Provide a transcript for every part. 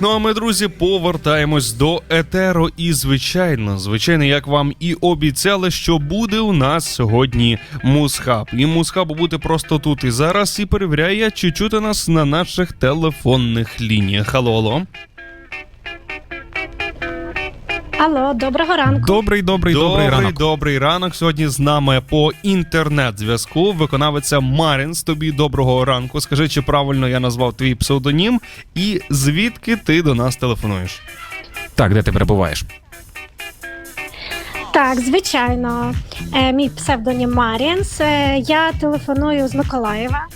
Ну а ми, друзі, повертаємось до етеро. І звичайно, звичайно, як вам і обіцяли, що буде у нас сьогодні мусхаб. І мусхаб буде просто тут і зараз і перевіряє, чи чути нас на наших телефонних лініях. Алло, алло. Алло, доброго ранку. Добрий, добрий, добрий, добрий, ранок. добрий ранок. Сьогодні з нами по інтернет-зв'язку виконавиця Марінс. Тобі доброго ранку. Скажи, чи правильно я назвав твій псевдонім, і звідки ти до нас телефонуєш? Так, де ти перебуваєш? Так, звичайно. Е, мій псевдонім Марінс. Е, я телефоную з Миколаєва.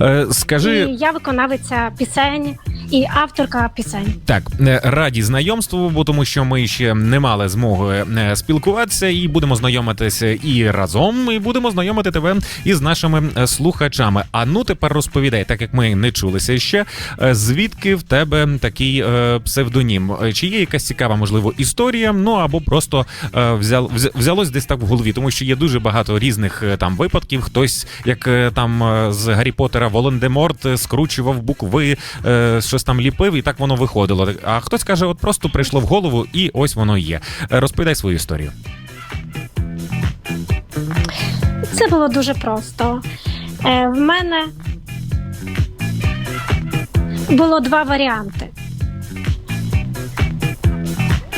Е, скажи, І я виконавиця пісень і авторка пісень. так, е, раді знайомству, бо тому що ми ще не мали змоги е, спілкуватися і будемо знайомитися і разом, і будемо знайомити тебе із нашими е, слухачами. А ну тепер розповідай, так як ми не чулися ще, звідки в тебе такий псевдонім? Чи є якась цікава, можливо, історія? Ну або просто взял, взялось десь так в голові, тому що є дуже багато різних там випадків. Хтось, як там з Гаррі Поттера Волан-де-Морт скручував букви, е, щось там ліпив, і так воно виходило. А хтось каже, от просто прийшло в голову, і ось воно є. Е, Розповідай свою історію. Це було дуже просто. Е, в мене було два варіанти: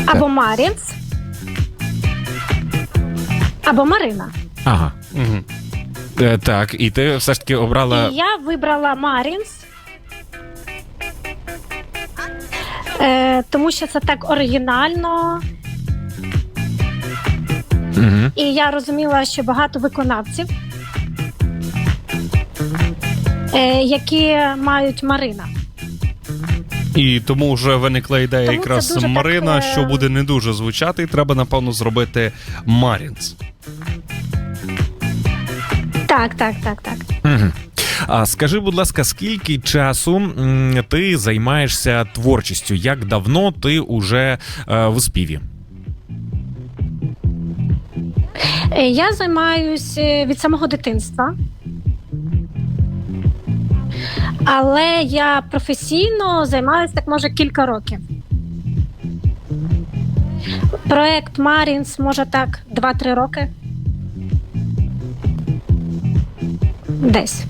або Марінс, або Марина. Ага. Угу. Е, так, і ти все ж таки обрала. І я вибрала Марінс. Е, тому що це так оригінально, Угу. і я розуміла, що багато виконавців, е, які мають Марина. І тому вже виникла ідея Тому це якраз дуже так, Марина, е, що буде не дуже звучати, і треба, напевно, зробити Марінс. Так, так, так, так. Угу. А скажи, будь ласка, скільки часу ти займаєшся творчістю? Як давно ти уже е, в співі? Е, Я займаюся від самого дитинства. Але я професійно займаюся так може кілька років. Проект Марінс може так 2-3 роки. Десь.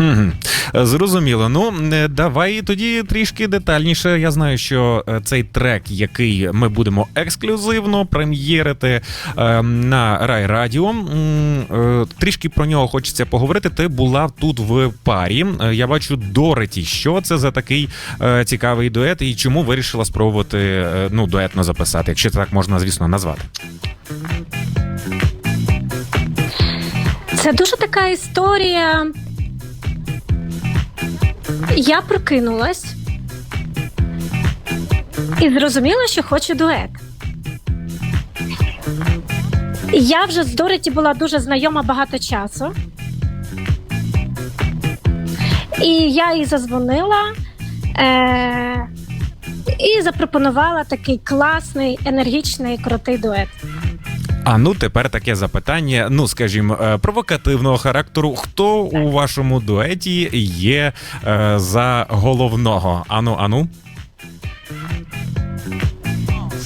Угу. Зрозуміло. Ну е, давай тоді трішки детальніше. Я знаю, що е, цей трек, який ми будемо ексклюзивно прем'єрити е, на Рай Радіо. е, Трішки про нього хочеться поговорити. Ти була тут в парі. Е, Я бачу Дореті. Що це за такий е, цікавий дует, і чому вирішила спробувати е, ну дуетно записати, якщо це так можна, звісно, назвати. Це дуже така історія. Я прокинулась і зрозуміла, що хочу дует. Я вже з Дороті була дуже знайома багато часу. І я їй зазвонила е- і запропонувала такий класний, енергічний, крутий дует. А ну тепер таке запитання. Ну скажімо, е, провокативного характеру. Хто у вашому дуеті є е, за головного? Ану, ану.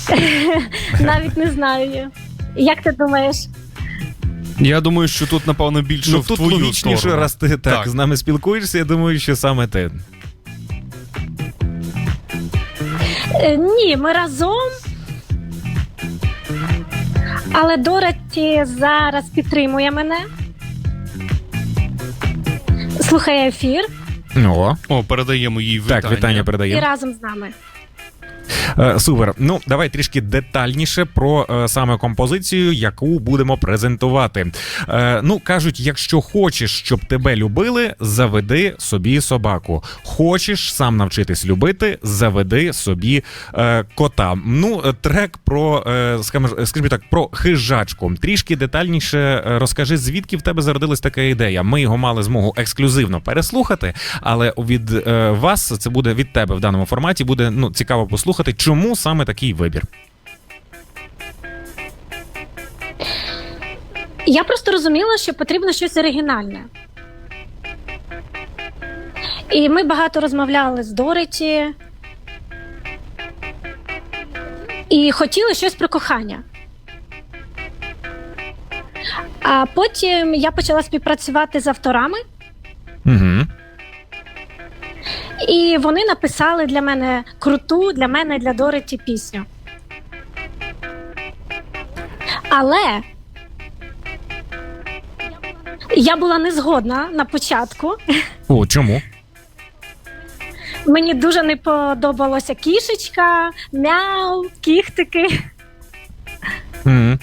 Навіть не знаю. Як ти думаєш? Я думаю, що тут, напевно, більше ну в тут твою логічніше, сторону. раз ти так, Так. з нами спілкуєшся. Я думаю, що саме ти. Е, Ні, ми разом. Але Дороті зараз підтримує мене. Слухає ефір О, О, передаємо їй вітання. так, вітання і разом з нами. Е, Супер. Ну давай трішки детальніше про е, саме композицію, яку будемо презентувати. Е, ну кажуть, якщо хочеш, щоб тебе любили, заведи собі собаку. Хочеш сам навчитись любити, заведи собі кота. Ну, трек про скажімо, так, про хижачку. Трішки детальніше розкажи, звідки в тебе зародилась така ідея. Ми його мали змогу ексклюзивно переслухати, але від вас це буде від тебе в даному форматі. Буде ну цікаво послухати, чому саме такий вибір. Я просто розуміла, що потрібно щось оригінальне. І ми багато розмовляли з Дороті. І хотіли щось про кохання. А потім я почала співпрацювати з авторами, Угу. І вони написали для мене круту, для мене, для Дороті пісню. Але я була не згодна на початку. О, чому? Мені дуже не подобалося кішечка, мяу, кіхтики. Угу.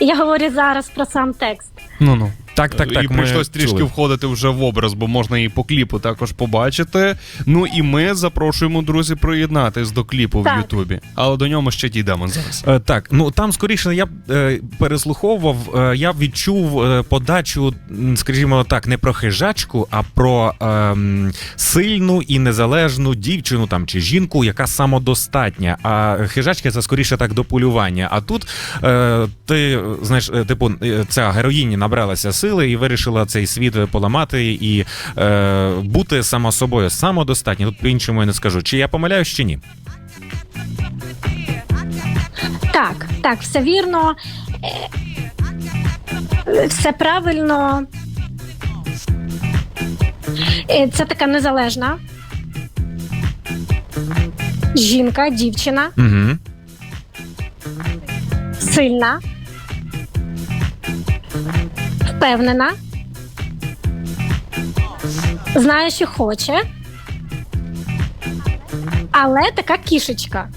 Я говорю зараз про сам текст. Ну ну. Так, так, так. і ми прийшлось трішки чули. входити вже в образ, бо можна і по кліпу також побачити. Ну і ми запрошуємо друзі приєднатись до кліпу Так. в Ютубі. Але до нього ще дійдемо зараз. Е, Так, ну там скоріше я е, переслуховував, е, я відчув е, подачу, скажімо так, не про хижачку, а про ем, сильну і незалежну дівчину там чи жінку, яка самодостатня. А хижачка це скоріше так до полювання. А тут е, ти знаєш, е, типу, е, ця героїня набралася сили і вирішила цей світ поламати і е, бути сама собою самодостатня. Тут по-іншому я не скажу. Чи я помиляюсь, чи ні? Так, так, все вірно, Е, все правильно. Е, Це така незалежна жінка, дівчина, Угу. сильна, впевнена, знає, що хоче, але така кішечка.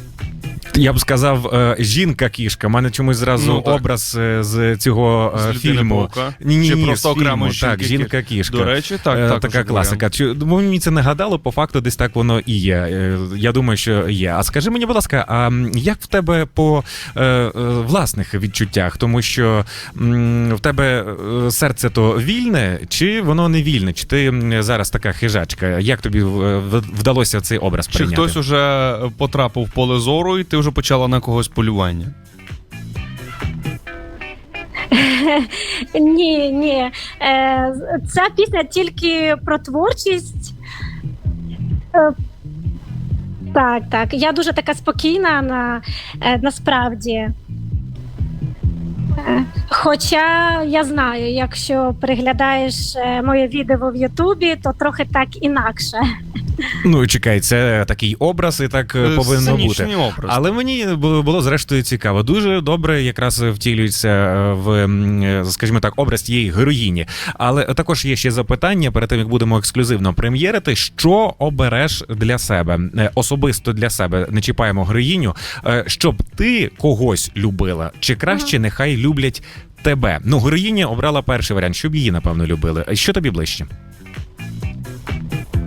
Я б сказав, е, жінка-кішка. У мене чомусь зразу Ну, образ е, з цього е, З фільму. Ні, ні, Чи ні, просто окремо Так, жінка-кішка. До речі, так, також така класика. Чи мені це не гадало, по факту десь так воно і є. Я думаю, що є. А скажи мені, будь ласка, а як в тебе по власних відчуттях? Тому що в тебе серце то вільне, чи воно не вільне? Чи ти зараз така хижачка? Як тобі вдалося цей образ Чи хтось уже потрапив в поле зору, і ти вже почала на когось полювання? Ні, ні. Е, ця пісня тільки про творчість. Е, так, так. Я дуже така спокійна на, е, насправді. Хоча я знаю, якщо переглядаєш моє відео в Ютубі, то трохи так інакше. Ну чекай, це такий образ, і так е, повинно бути. Сценічний образ. Але мені бу- було зрештою цікаво. Дуже добре якраз втілюється е, в, м, е, скажімо так, образ тієї героїні. Але також є ще запитання перед тим, як будемо ексклюзивно прем'єрити. Що обереш для себе Е, особисто для себе? Не чіпаємо героїню, е, щоб ти когось любила, чи краще нехай люблять тебе? Ну, героїня обрала перший варіант, щоб її напевно любили. А Що тобі ближче?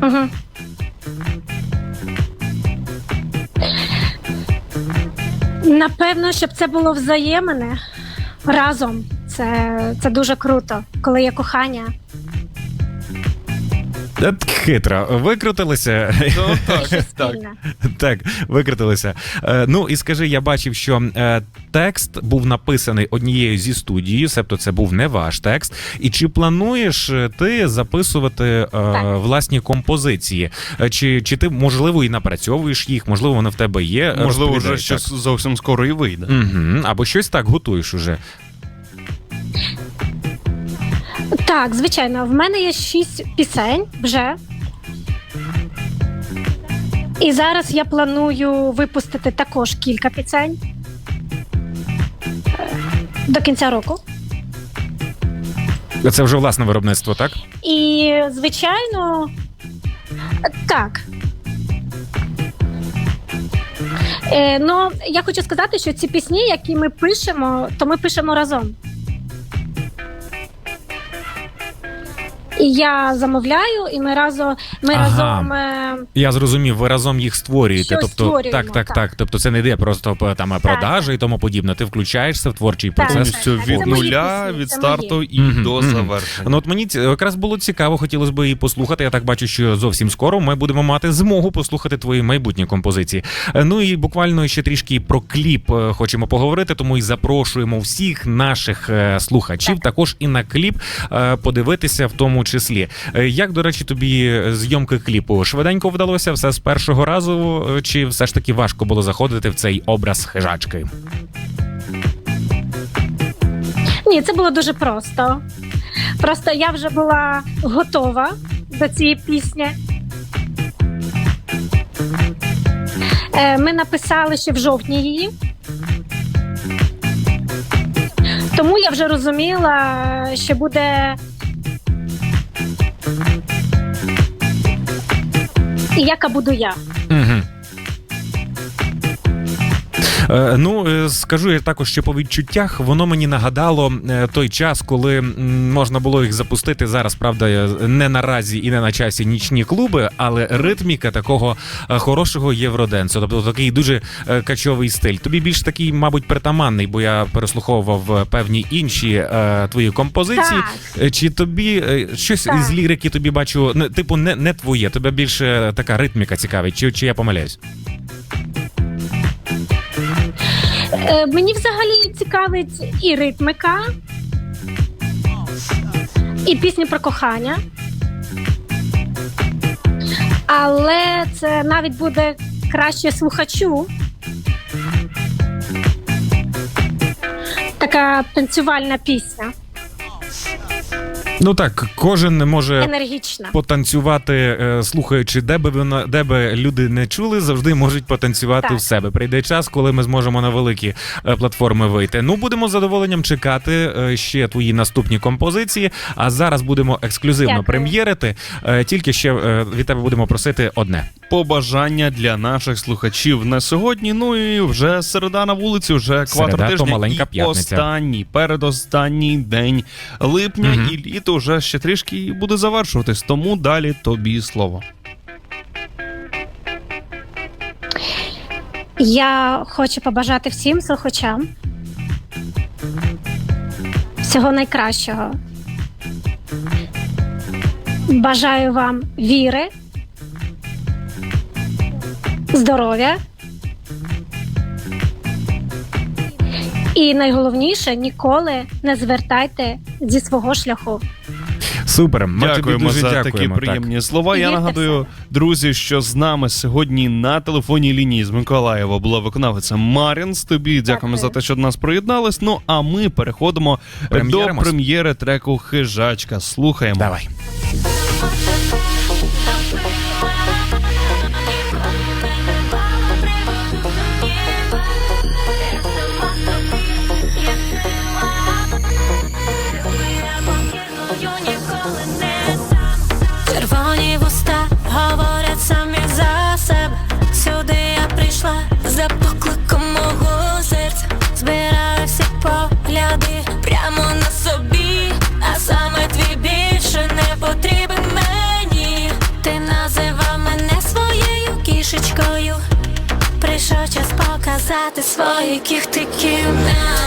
Угу. Напевно, щоб це було взаємне разом. Це, це дуже круто, коли є кохання. Е, Хитро, викрутилися. Ну, так, так. Так, викрутилися. Е, ну і скажи, я бачив, що е, текст був написаний однією зі студії, себто це був не ваш текст. І чи плануєш ти записувати е, власні композиції? Е, Чи, чи ти можливо і напрацьовуєш їх? Можливо, вони в тебе є? Можливо, вже Розповідай, щось зовсім скоро і вийде. так. Мгм. Або щось так готуєш уже. Так, звичайно, в мене є шість пісень вже. І зараз я планую випустити також кілька пісень до кінця року. Це вже власне виробництво, так? І, звичайно, так. Е, ну, я хочу сказати, що ці пісні, які ми пишемо, то ми пишемо разом. І я замовляю, і ми разом ми Ага. разом. Е, Я зрозумів, ви разом їх створюєте. Щось тобто, створюємо, так, так, так. так. Тобто це не йде просто там продажі і тому подібне. Ти включаєшся в творчий Так, процес. Повністю так, від це нуля, пісні, від старту і Мгм, до мгм. завершення. Ну от мені ці- якраз було цікаво, хотілося б її послухати. Я так бачу, що зовсім скоро ми будемо мати змогу послухати твої майбутні композиції. Е, Ну і буквально ще трішки про кліп е, хочемо поговорити, тому і запрошуємо всіх наших слухачів також і на кліп подивитися, в тому числі. Е, Як, до речі, тобі зйомки кліпу? Швиденько вдалося все з першого разу, е, чи все ж таки важко було заходити в цей образ хижачки? Ні, це було дуже просто. Просто я вже була готова до цієї пісні. Е, Ми написали ще в жовтні її. Тому я вже розуміла, що буде. Яка буду я. Угу. Е, ну, е, скажу я також, що по відчуттях воно мені нагадало е, той час, коли можна було їх запустити зараз, правда, не наразі і не на часі нічні клуби, але ритміка такого хорошого євроденсу, тобто такий дуже качовий стиль. Тобі більш такий, мабуть, притаманний, бо я переслуховував певні інші твої композиції. Так. Чи тобі щось Так. із лірики тобі бачу, типу, не, не твоє, тебе більше така ритміка цікавить, чи, чи я помиляюсь? Е, Мені взагалі цікавить і ритмика, і пісні про кохання. Але це навіть буде краще слухачу. Така танцювальна пісня, Ну так, кожен може енергічна. потанцювати, е, слухаючи, де би вона, де би люди не чули, завжди можуть потанцювати Так. в себе. Прийде час, коли ми зможемо на великі е, платформи вийти. Ну будемо з задоволенням чекати е, ще твої наступні композиції. А зараз будемо ексклюзивно Дякую. прем'єрити. Е, Тільки ще е, від тебе будемо просити одне. Побажання для наших слухачів на сьогодні. Ну і вже середа на вулиці, вже Середа, квартал то тижня. маленька і п'ятниця. останній, передостанній день липня, Мгм. і літо вже ще трішки буде завершуватись. Тому далі тобі слово. Я хочу побажати всім слухачам всього найкращого. Бажаю вам віри, здоров'я. І найголовніше ніколи не звертайте зі свого шляху. Супер, ми тобі дуже за дякуємо. такі так. приємні слова. Я нагадую, друзі, що з нами сьогодні на телефонній лінії з Миколаєва була виконавиця Марінс. Тобі дякуємо Дякую. за те, що до нас приєднались. Ну а ми переходимо до прем'єри треку Хижачка. Слухаємо. Давай. Показати своїх кіхтиків Now